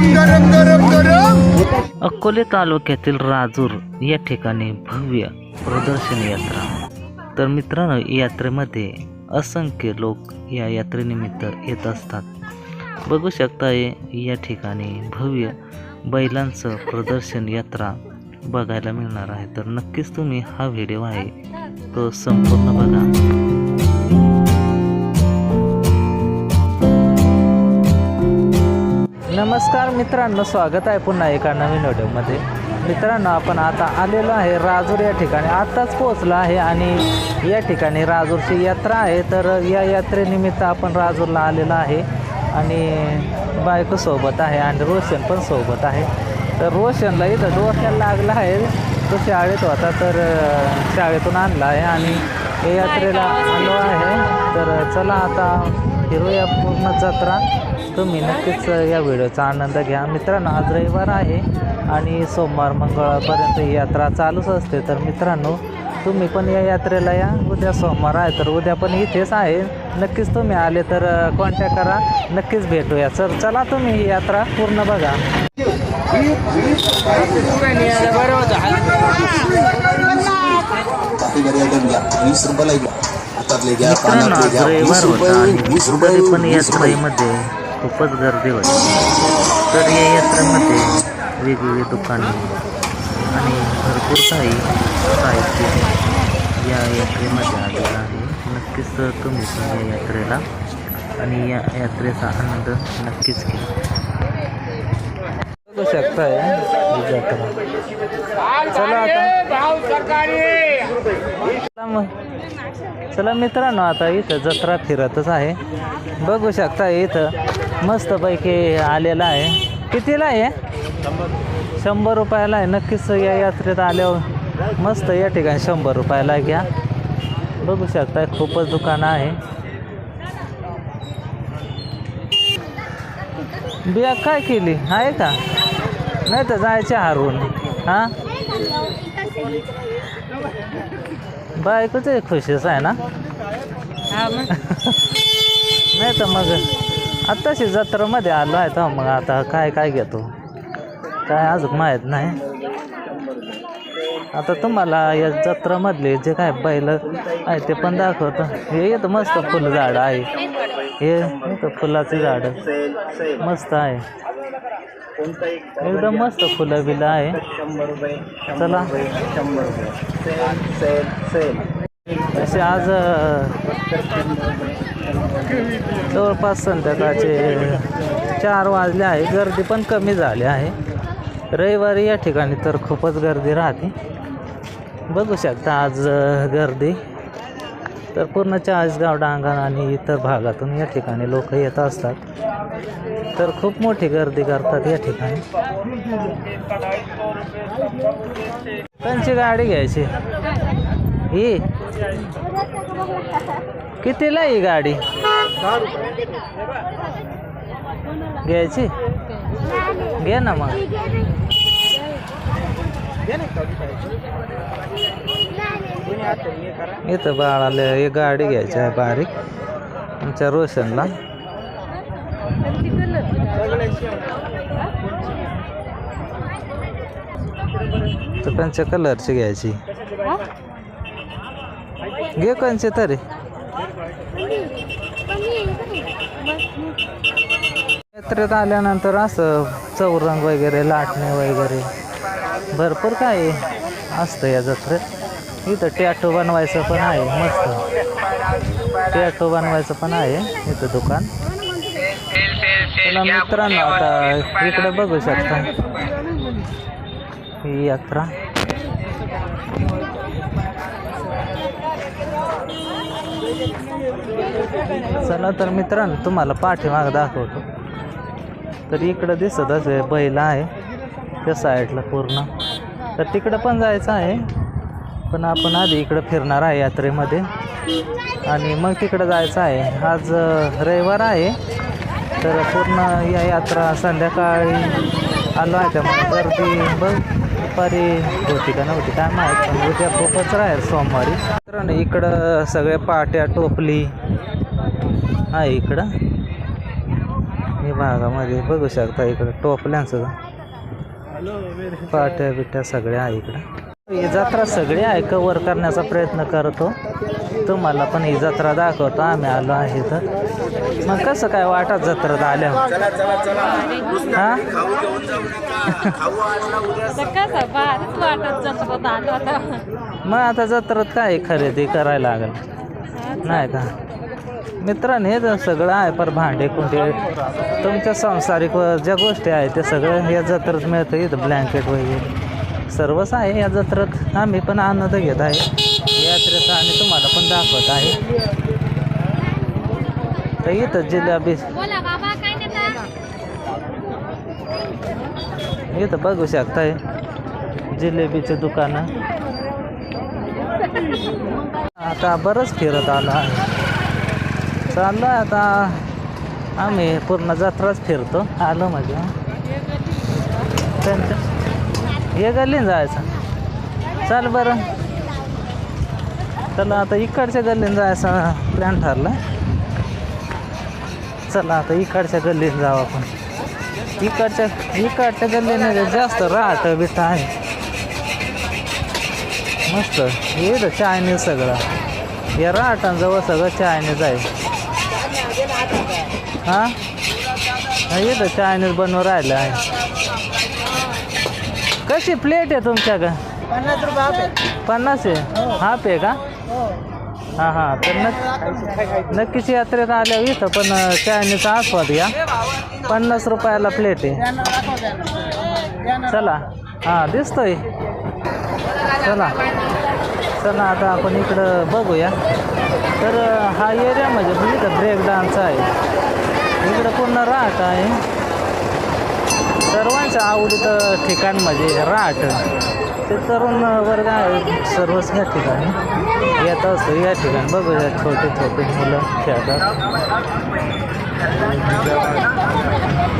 गरम गरम गरम गरम अकोले तालुक्यातील राजूर या ठिकाणी भव्य प्रदर्शन यात्रा. तर मित्रांनो यात्रेमध्ये असंख्य लोक या यात्रेनिमित्त येत असतात. बघू शकता या ठिकाणी भव्य बैलांचं प्रदर्शन यात्रा बघायला मिळणार आहे. तर नक्कीच तुम्ही हा व्हिडिओ आहे तो संपूर्ण बघा. नमस्कार मित्रांनो स्वागत आहे पुन्हा एका नवीन व्हिडिओमध्ये. मित्रांनो आपण आता आलेलो आहे राजूर या ठिकाणी. आत्ताच पोहोचलो आहे आणि या ठिकाणी राजूरची यात्रा आहे. तर या यात्रेनिमित्त आपण राजूरला आलेलो आहे आणि बायको सोबत आहे आणि रोशन पण सोबत आहे. तर रोशनला इथं डोक्याला लागला आहे. तो शाळेत होता तर शाळेतून आणला आहे आणि या यात्रेला आलो आहे. तर चला आता फिरूया पूर्ण जत्रा तुम्ही नक्कीच या व्हिडिओचा आनंद घ्या. मित्रांनो आज रविवार आहे आणि सोमवार मंगळवारपर्यंत ही यात्रा चालूच असते. तर मित्रांनो तुम्ही पण या यात्रेला या. उद्या सोमवार आहे तर उद्या पण इथेच आहे. नक्कीच तुम्ही आले तर कॉन्टॅक्ट करा. नक्कीच भेटूया. सर चला तुम्ही ही यात्रा पूर्ण बघा. काफी हातातले घ्या मित्रांनो कानातले आज घ्या. वीस रविवार होता रुपये आणि वीस रुपये तरी पण वीस रुपये. यात्रेमध्ये खूपच गर्दी होती. तर या यात्रेमध्ये वेगवेगळी दुकाने आणि भरपूर काही साहित्य या यात्रेमध्ये आलेलं आहे. नक्कीच तुम्ही पण या यात्रेला आणि या यात्रेचा आनंद नक्कीच घ्या. बघू शकताय. ही यात्रा चला आता. चला मग. चला मित्रांनो आता इथं जत्रा फिरतच आहे. बघू शकता इथं मस्तपैकी आलेला आहे. कितीला आहे? शंभर रुपयाला आहे. नक्कीच या यात्रेत आल्यावर मस्त या ठिकाणी शंभर रुपयाला घ्या. बघू शकता खूपच दुकानं आहे. बिया काय केली? आहे का? नाही तर जायचे हारून. हां? बायकोच खुशीच आहे ना? नाही तर मग आत्ताशी जत्रेमध्ये आलो आहे तर मग आता काय काय घेतो? काय अजून माहीत नाही. आता तुम्हाला या जत्रेमधले जे काय बैल आहे ते पण दाखवतो. हे येतं मस्त फुल झाड आहे. हे फुलाचे झाड. मस्त आहे. एकदम मस्त फुलं बिलं आहे. चला. असे आज जवळपास संध्याकाळचे चार वाजले आहे. गर्दी पण कमी झाली आहे. रविवारी या ठिकाणी तर खूपच गर्दी राहते. बघू शकता आज गर्दी. तर पूर्ण चाळीसगाव डांगण आणि इतर भागातून या ठिकाणी लोक येत असतात. तर खूप मोठी गर्दी करतात या ठिकाणी. त्यांची गाडी घ्यायची? ही? कितीला ही गाडी? घ्यायची? घे ना मग. इथं बाळाला एक गाडी घ्यायची आहे बारीक. आमच्या रोशनला. तर त्यांच्या कलरची घ्यायची. घे कोणचे तरी. यात्रेत आल्यानंतर असं चौरंग वगैरे लाटणे वगैरे भरपूर काय असतं या जत्रेत. इथं टॅटो बनवायचं पण आहे मस्त. टॅटो बनवायचं पण आहे इथं दुकान. चला मित्रांनो आता इकडे बघू शकता. ही यात्रा. चला तर मित्रांनो तुम्हाला पाठीमाग दाखवतो. तर इकडं दिसत असे बैल आहे. त्या साईडला पूर्ण. तर तिकडं पण जायचं आहे. पण आपण आधी इकडं फिरणार आहे यात्रेमध्ये. आणि मग तिकडं जायचं आहे. आज रविवार आहे. तर पूर्ण या यात्रा संध्याकाळी आलो आहे त्यामुळे गर्दी बघ दुपारी होती का नव्हती काय माहीत पण उद्या खूपच राहील सोमवारी. मित्रांनो इकडं सगळ्या पाट्या टोपली. आहे इकडं. हे भागामध्ये बघू शकता इकडं टोपल्यांचं. पाट्या बिट्या सगळ्या आहे इकडं. ही जत्रा सगळी आहे कवर करण्याचा प्रयत्न करतो. तुम्हाला पण ही जत्रा दाखवतो. आम्ही आलो आहे तर मग कसं काय वाटत जत्रेत आल्या? हा? मग आता जत्रेत काय खरेदी करायला लागेल? नाही का? मित्रांनो हे जर सगळं आहे पर भांडे कुंडे. तुमच्या सांसारिक व ज्या गोष्टी आहेत ते सगळं या जत्रेत मिळतं इथं ब्लँकेट वगैरे. सर्वच आहे या जत्रेत. आम्ही पण आनंद घेत आहे. यात्रेचा आणि तुम्हाला पण दाखवत आहे. तर इथं जिलेबी इथं बघू शकताय. जिलेबीचे दुकानं. आता बरंच फिरत आलो चाललो आता. आम्ही पूर्ण जत्राच फिरतो. आलो म्हणजे. त्यांच्या हे गल्लीन जायचं. चाल बरं. चला आता इकडच्या गल्लीन जायचा. प्लॅन ठरला. चला आता इकडच्या गल्लीत जाऊ आपण. इकडच्या इकडच्या गल्लीने जास्त राहत बिट आहे. मस्त हे तर चायनीज सगळं. या राहटांजवळ सगळं चायनीज आहे. हां? हे तर चायनीज बनवून राहिलं आहे. कशी प्लेट आहे तुमच्या का पन्नास रुपये आपे पन्नास आहे? हाफ आहे का? हां हां. तर नक्की नक्कीच यात्रेत आल्या इथं पण चायनीचा आस्वाद घ्या. पन्नास रुपयाला प्लेट आहे. चला. हां दिसतोय. चला. चला आता आपण इकडं बघूया. तर हा एरिया म्हणजे इथं ब्रेक डान्स आहे. इकडं पूर्ण राहत आहे. सर्वांच्या आवडीचं ठिकाण म्हणजे राट. ते तरुण वर्ग आहे सर्वच ह्या ठिकाणी. येत असतो या ठिकाणी. बघूया छोटे छोटे मुलं खेळतात.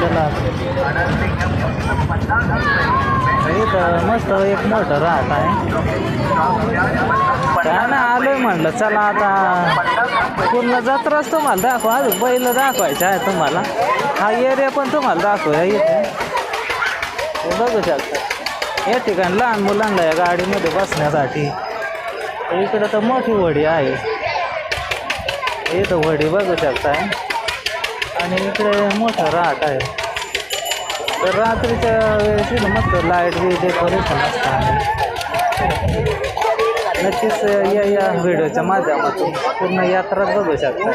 चला. इथं मस्त एक मोठं राहत आहे. काय ना आलोय म्हणलं चला आता पूर्ण जत्राच तुम्हाला दाखवा. अजून बैल दाखवायचं आहे तुम्हाला. हा एरिया पण तुम्हाला दाखवूया इथे. बघू शकता. या ठिकाणी लहान मुलांना या गाडीमध्ये बसण्यासाठी. इकडं तर मोठी वडी आहे. इथं वडी बघू शकताय. आणि इकडे मोठा राहत आहे. तर रात्रीच्या वेळेस मस्त लाइट बी डेकोरेशन असतं आहे. नक्कीच या या व्हिडिओच्या माध्यमातून पूर्ण यात्रा बघू शकता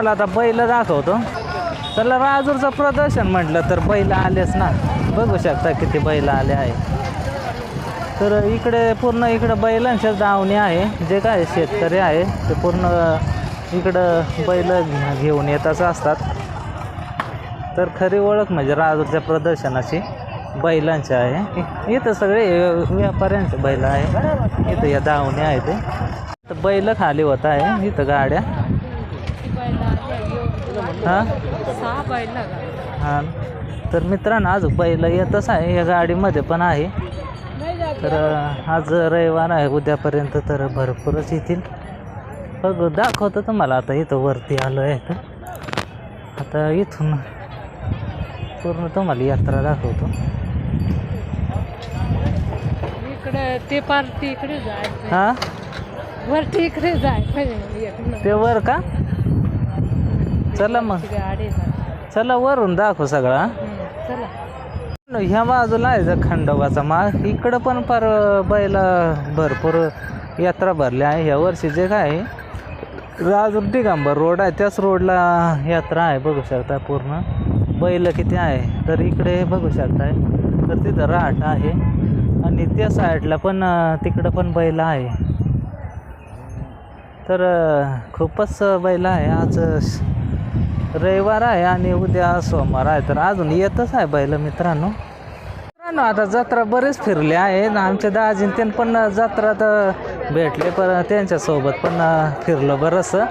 तुम्हाला आता बैल दाखवतो. चला राजूरचं प्रदर्शन म्हटलं तर बैल आलेच ना. बघू शकता किती बैल आले आहे. तर इकडे पूर्ण इकडं बैलांच्या दावणी आहे. जे काय शेतकरी आहे ते पूर्ण इकडं बैल घेऊन येतच असतात. तर खरी ओळख म्हणजे राजूरच्या प्रदर्शनाची बैलांची आहे. इथं सगळे व्यापाऱ्यांचे बैल आहे. इथं या दावणी आहे ते. तर बैल खाली होत आहे. इथं गाड्या. हां? सहा बैल हां. तर मित्रांनो आज बैल येतच आहे या गाडीमध्ये पण आहे. तर आज रविवार आहे उद्यापर्यंत तर भरपूरच येतील. बघ दाखवतो तुम्हाला आता इथं वरती आलो आहे तर. आता इथून पूर्ण तुम्हाला यात्रा दाखवतो. इकडे ते पार्टी इकडे जाय हां? वरती इकडे जाय ते वर का? चला मग. चला वरून दाखव सगळा चला. ह्या बाजूला आहे जर खंडोबाचा माळ. इकडं पण फार बैला भरपूर यात्रा भरल्या आहे. ह्या वर्षी जे काय आहे, राजूर दिगंबर रोड आहे. त्याच रोडला यात्रा आहे बघू शकता पूर्ण. बैल किती आहे तर इकडे बघू शकताय तर तिथं राहट आहे. आणि त्या साईडला पण तिकडं पण बैल आहे. तर खूपच बैल आहे. आज रविवार आहे आणि उद्या सोमवार आहे. तर अजून येतच आहे बैल मित्रांनो. मित्रांनो आता जत्रा बरेच फिरले आहे. आमच्या दाजीन त्यांना पण तर भेटले पण त्यांच्यासोबत पण फिरलो बरंचसं.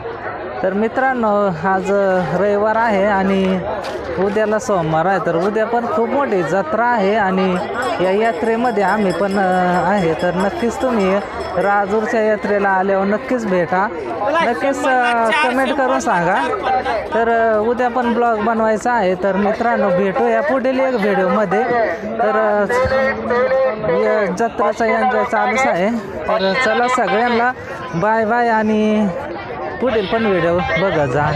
तर मित्रांनो आज रविवार आहे आणि उद्याला सोमवार आहे. तर उद्या पण खूप मोठी जत्रा आहे आणि या यात्रेमध्ये आम्ही पण आहे. तर नक्कीच तुम्ही राजूरच्या यात्रेला आल्यावर नक्कीच भेटा. नक्कीच कमेंट करून सांगा. तर उद्या पण ब्लॉग बनवायचा आहे. तर मित्रांनो भेटू या पुढील एक व्हिडिओमध्ये. तर या जत्राचा एन्जॉय चालूच आहे. तर चला सगळ्यांना बाय बाय आणि पुढील पण व्हिडिओ बघत जा.